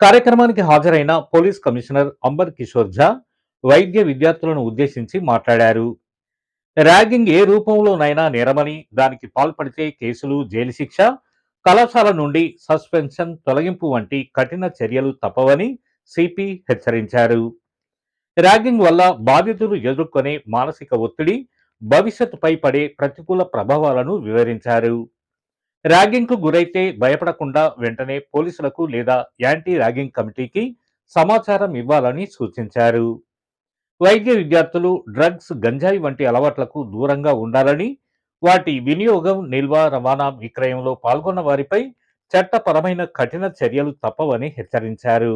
కార్యక్రమానికి హాజరైన police commissioner amber Kishore Jha వైద్య విద్యార్థులను ఉద్దేశించి మాట్లాడారు. ర్యాగింగ్ ఏ రూపంలోనైనా నేరమని దానికి పాల్పడితే కేసులు జైలు శిక్ష కళాశాల నుండి సస్పెన్షన్ తొలగింపు వంటి కఠిన చర్యలు తప్పవని సిపి హెచ్చరించారు. ర్యాగింగ్ వల్ల బాధితులు ఎదుర్కొనే మానసిక ఒత్తిడి భవిష్యత్తుపై పడే ప్రతికూల ప్రభావాలను వివరించారు. ర్యాగింగ్కు గురైతే భయపడకుండా వెంటనే పోలీసులకు లేదా యాంటీ ర్యాగింగ్ కమిటీకి సమాచారం ఇవ్వాలని సూచించారు. వైద్య విద్యార్థులు డ్రగ్స్ గంజాయి వంటి అలవాట్లకు దూరంగా ఉండాలని వాటి వినియోగం నిల్వ రవాణా విక్రయంలో పాల్గొన్న వారిపై చట్టపరమైన కఠిన చర్యలు తప్పవని హెచ్చరించారు.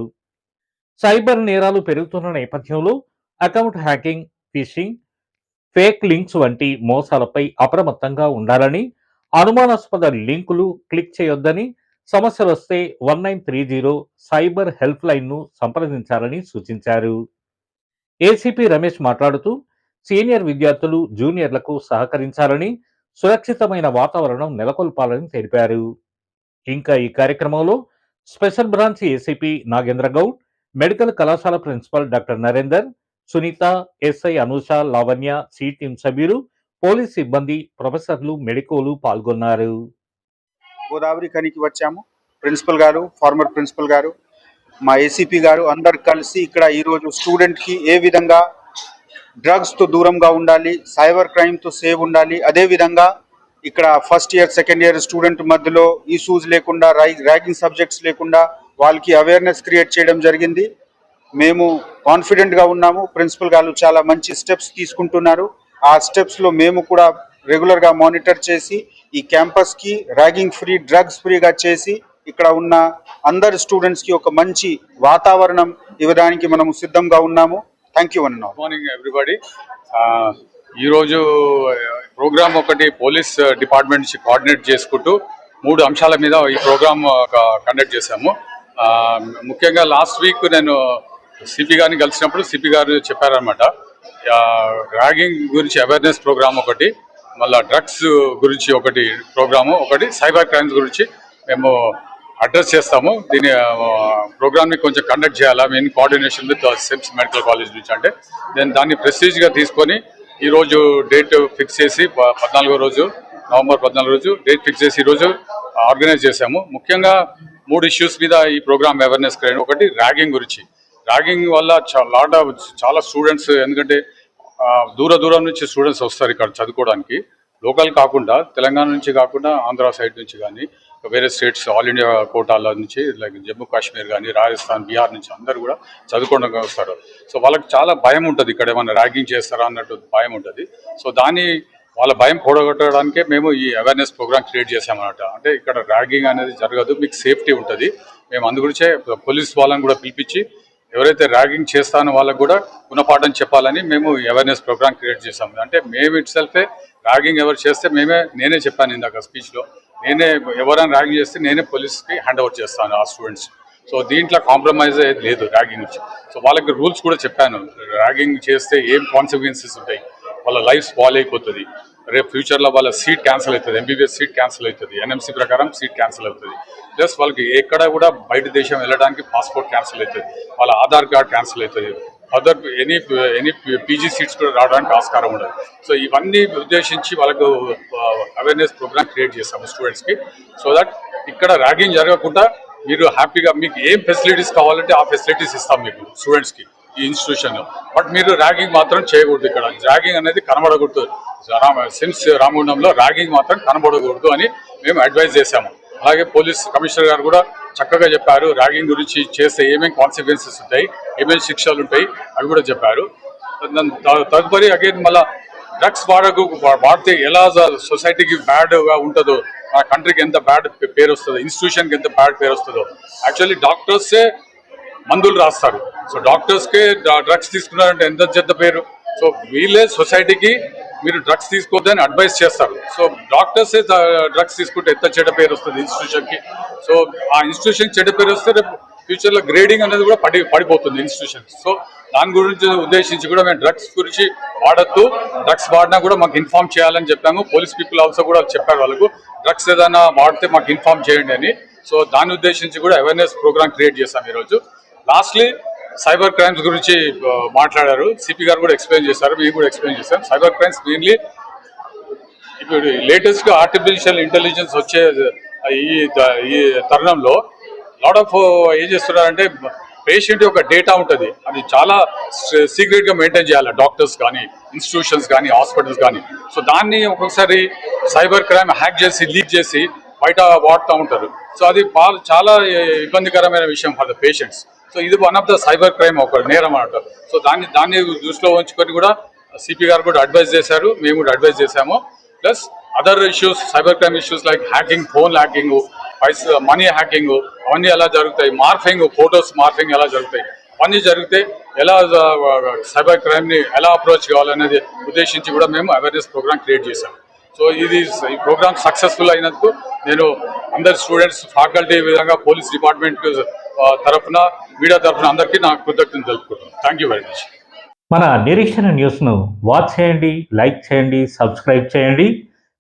సైబర్ నేరాలు పెరుగుతున్న నేపథ్యంలో account hacking phishing fake links వంటి మోసాలపై అప్రమత్తంగా ఉండాలని అనుమానాస్పద లింకులు క్లిక్ చేయొద్దని సమస్యలు వస్తే one nine three zero cyber help లైన్ను సంప్రదించాలని సూచించారు. ఏసీపీ రమేష్ మాట్లాడుతూ సీనియర్ విద్యార్థులు జూనియర్లకు సహకరించాలని సురక్షితమైన వాతావరణం నెలకొల్పాలని తెలిపారు. ఇంకా ఈ కార్యక్రమంలో special branch ACP Nagendra Goud medical కళాశాల principal doctor Narender Sunitha SI Anusha Lavanya C team సభ్యులు పోలీస్ సిబ్బంది ప్రొఫెసర్లు మెడికోలు పాల్గొన్నారు. గోదావరి ఖనికి వచ్చాము. ప్రిన్సిపల్ గారు ఫార్మర్ ప్రిన్సిపల్ గారు మా ఏసీపీ గారు అందరు కలిసి ఇక్కడ ఈరోజు స్టూడెంట్కి ఏ విధంగా డ్రగ్స్తో దూరంగా ఉండాలి సైబర్ క్రైమ్తో సేవ్ ఉండాలి అదే విధంగా ఇక్కడ first year second year student మధ్యలో ఇష్యూస్ లేకుండా ర్యాగింగ్ సబ్జెక్ట్స్ లేకుండా వాళ్ళకి అవేర్నెస్ క్రియేట్ చేయడం జరిగింది. మేము కాన్ఫిడెంట్గా ఉన్నాము. ప్రిన్సిపల్ గారు చాలా మంచి స్టెప్స్ తీసుకుంటున్నారు. ఆ స్టెప్స్లో మేము కూడా రెగ్యులర్గా మానిటర్ చేసి ఈ క్యాంపస్కి ర్యాగింగ్ ఫ్రీ డ్రగ్స్ ఫ్రీగా చేసి ఇక్కడ ఉన్న అందరు స్టూడెంట్స్కి ఒక మంచి వాతావరణం ఇవ్వడానికి మనము సిద్ధంగా ఉన్నాము. థ్యాంక్ యూ అన్నా మార్నింగ్ ఎవ్రీబడి ఈరోజు ప్రోగ్రామ్ ఒకటి పోలీస్ డిపార్ట్మెంట్ నుంచి కోఆర్డినేట్ చేసుకుంటూ మూడు అంశాల మీద ఈ ప్రోగ్రామ్ కండక్ట్ చేశాము. ఆ, ముఖ్యంగా లాస్ట్ వీక్ నేను సిపి గారిని కలిసినప్పుడు సిపి గారు చెప్పారనమాట ర్యాగింగ్ గురించి అవేర్నెస్ ప్రోగ్రామ్ ఒకటి మళ్ళీ డ్రగ్స్ గురించి ఒకటి ప్రోగ్రాము ఒకటి సైబర్ క్రైమ్స్ గురించి మేము అడ్రస్ చేస్తాము. దీని ప్రోగ్రామ్ని కొంచెం కండక్ట్ చేయాలా? Main coordination with SIMS medical college నుంచి అంటే నేను దాన్ని ప్రెస్టీజ్గా తీసుకొని ఈరోజు డేట్ ఫిక్స్ చేసి పద్నాలుగో రోజు నవంబర్ పద్నాలుగు రోజు డేట్ ఫిక్స్ చేసి ఈరోజు ఆర్గనైజ్ చేశాము. ముఖ్యంగా మూడు ఇష్యూస్ మీద ఈ ప్రోగ్రామ్ అవేర్నెస్ ఒకటి ర్యాగింగ్ గురించి. ర్యాగింగ్ వల్ల లాట్ ఆఫ్ చాలా స్టూడెంట్స్ ఎందుకంటే దూర దూరం నుంచి స్టూడెంట్స్ వస్తారు ఇక్కడ చదువుకోవడానికి. లోకల్ కాకుండా తెలంగాణ నుంచి కాకుండా ఆంధ్ర సైడ్ నుంచి కానీ వేరే స్టేట్స్ ఆల్ ఇండియా కోటాల నుంచి లైక్ జమ్మూ కాశ్మీర్ కానీ రాజస్థాన్ బీహార్ నుంచి అందరు కూడా చదువుకోవడానికి వస్తారు. సో వాళ్ళకి చాలా భయం ఉంటుంది ఇక్కడ ఏమైనా ర్యాగింగ్ చేస్తారా అన్నట్టు భయం ఉంటుంది. సో దాన్ని వాళ్ళ భయం పోడగొట్టడానికే మేము ఈ అవేర్నెస్ ప్రోగ్రామ్ క్రియేట్ చేసామన్నమాట అంటే ఇక్కడ ర్యాగింగ్ అనేది జరగదు మీకు సేఫ్టీ ఉంటుంది. మేము అందుగురించే పోలీస్ వాళ్ళని కూడా పిలిపించి ఎవరైతే ర్యాగింగ్ చేస్తానో వాళ్ళకు కూడా గుణపాఠం చెప్పాలని మేము అవేర్నెస్ ప్రోగ్రామ్ క్రియేట్ చేసాము అంటే మేము ఇట్ సెల్ఫే ర్యాగింగ్ ఎవరు చేస్తే మేమే నేనే చెప్పాను ఇందాక స్పీచ్లో నేనే ఎవరైనా ర్యాగింగ్ చేస్తే నేనే పోలీస్కి హ్యాండ్ ఓవర్ చేస్తాను ఆ స్టూడెంట్స్ సో దీంట్లో కాంప్రమైజ్ లేదు ర్యాగింగ్ నుంచి. సో వాళ్ళకి రూల్స్ కూడా చెప్పాను. ర్యాగింగ్ చేస్తే ఏం కాన్సిక్వెన్సెస్ ఉంటాయి? వాళ్ళ లైఫ్ స్పాల్ అయిపోతుంది. రేపు ఫ్యూచర్లో వాళ్ళ సీట్ క్యాన్సిల్ అవుతుంది. ఎంబీబీఎస్ సీట్ క్యాన్సిల్ అవుతుంది. ఎన్ఎంసీ ప్రకారం సీట్ క్యాన్సిల్ అవుతుంది. ప్లస్ వాళ్ళకి ఎక్కడ కూడా బయట దేశం వెళ్ళడానికి పాస్పోర్ట్ క్యాన్సిల్ అవుతుంది. వాళ్ళ ఆధార్ కార్డ్ క్యాన్సిల్ అవుతుంది. Other any any PG seats కూడా రావడానికి ఆస్కారం ఉండదు. సో ఇవన్నీ ఉద్దేశించి వాళ్ళకు అవేర్నెస్ ప్రోగ్రామ్ క్రియేట్ చేస్తాము స్టూడెంట్స్కి సో దట్ ఇక్కడ ర్యాగింగ్ జరగకుండా మీరు హ్యాపీగా మీకు ఏం ఫెసిలిటీస్ కావాలంటే ఆ ఫెసిలిటీస్ ఇస్తాం మీకు స్టూడెంట్స్కి ఈ ఇన్స్టిట్యూషన్లో బట్ మీరు ర్యాగింగ్ మాత్రం చేయకూడదు ఇక్కడ. ర్యాగింగ్ అనేది కనబడకూడదు. రామ సిన్స్ రామగుండంలో ర్యాగింగ్ మాత్రం కనబడకూడదు అని మేము అడ్వైజ్ చేశాము. అలాగే పోలీస్ కమిషనర్ గారు కూడా చక్కగా చెప్పారు. ర్యాగింగ్ గురించి చేస్తే ఏమేమి కాన్సిక్వెన్సెస్ ఉంటాయి ఏమేమి శిక్షలు ఉంటాయి అవి కూడా చెప్పారు. దాని తదుపరి అగైన్ మళ్ళా డ్రగ్స్ వాడకు వాడితే ఎలా సొసైటీకి బ్యాడ్గా ఉంటుందో ఆ కంట్రీకి ఎంత బ్యాడ్ పేరు వస్తుందో ఇన్స్టిట్యూషన్కి ఎంత బ్యాడ్ పేరు వస్తుందో యాక్చువల్లీ డాక్టర్సే మందులు రాస్తారు. సో డాక్టర్స్కే డ్రగ్స్ తీసుకున్నారంటే ఎంత చెడ్డ పేరు? సో వీళ్ళే సొసైటీకి మీరు డ్రగ్స్ తీసుకోవద్దని అడ్వైస్ చేస్తారు. సో డాక్టర్సే డ్రగ్స్ తీసుకుంటే ఎంత చెడ్డ పేరు వస్తుంది ఇన్స్టిట్యూషన్కి? సో ఆ ఇన్స్టిట్యూషన్ చెడ్డ పేరు వస్తే రేపు ఫ్యూచర్లో గ్రేడింగ్ అనేది కూడా పడి పడిపోతుంది ఇన్స్టిట్యూషన్. సో దాని గురించి ఉద్దేశించి కూడా మేము డ్రగ్స్ గురించి వాడద్దు. డ్రగ్స్ వాడినా కూడా మాకు ఇన్ఫార్మ్ చేయాలని చెప్పాము. పోలీస్ పీపుల్ ఆల్సో కూడా చెప్పారు వాళ్ళకు డ్రగ్స్ ఏదైనా వాడితే మాకు ఇన్ఫార్మ్ చేయండి అని. సో దాన్ని ఉద్దేశించి కూడా అవేర్నెస్ ప్రోగ్రామ్ క్రియేట్ చేశాం ఈరోజు. లాస్ట్లీ సైబర్ క్రైమ్స్ గురించి మాట్లాడారు. సిపి గారు కూడా ఎక్స్ప్లెయిన్ చేశారు. మేము కూడా ఎక్స్ప్లెయిన్ చేశాం. సైబర్ క్రైమ్స్ మెయిన్లీ ఇప్పుడు లేటెస్ట్ ఆర్టిఫిషియల్ ఇంటెలిజెన్స్ వచ్చే ఈ ఈ తరుణంలో లాట్ ఆఫ్ ఏం చేస్తున్నారంటే పేషెంట్ యొక్క డేటా ఉంటుంది. అది చాలా సీక్రెట్గా మెయింటైన్ చేయాలి. డాక్టర్స్ కానీ ఇన్స్టిట్యూషన్స్ కానీ హాస్పిటల్స్ కానీ. సో దాన్ని ఒక్కొక్కసారి సైబర్ క్రైమ్ హ్యాక్ చేసి లీక్ చేసి బయట వాడుతూ ఉంటారు. సో అది చాలా ఇబ్బందికరమైన విషయం ఫర్ ద పేషెంట్స్ సో ఇది one of the cyber crime ఒక నేరం అన్నట్టు. సో దాన్ని దాన్ని దృష్టిలో ఉంచుకొని కూడా సిపి గారు కూడా అడ్వైజ్ చేశారు మేము కూడా అడ్వైజ్ చేశాము. Plus other issues cyber crime issues like hacking phone hacking పైస మనీ హ్యాకింగ్ అవన్నీ ఎలా జరుగుతాయి? మార్ఫింగ్ ఫొటోస్ మార్ఫింగ్ ఎలా జరుగుతాయి? అవన్నీ జరిగితే ఎలా సైబర్ క్రైమ్ని ఎలా అప్రోచ్ కావాలనేది ఉద్దేశించి కూడా మేము అవేర్నెస్ ప్రోగ్రామ్ క్రియేట్ చేశాం. సో ఇది ఈ ప్రోగ్రామ్ సక్సెస్ఫుల్ అయినందుకు నేను అందరు స్టూడెంట్స్ ఫ్యాకల్టీ విధంగా పోలీస్ డిపార్ట్మెంట్ తరఫున మీడియా తరఫున అందరికీ నాకు కృతజ్ఞతలు తెలుపుకుంటున్నాను. థ్యాంక్ యూ వెరీ మచ్ మన నిరీక్షణ న్యూస్ను వాచ్ చేయండి లైక్ చేయండి సబ్స్క్రైబ్ చేయండి.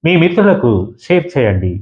మీ మిత్రులకు షేర్ చేయండి.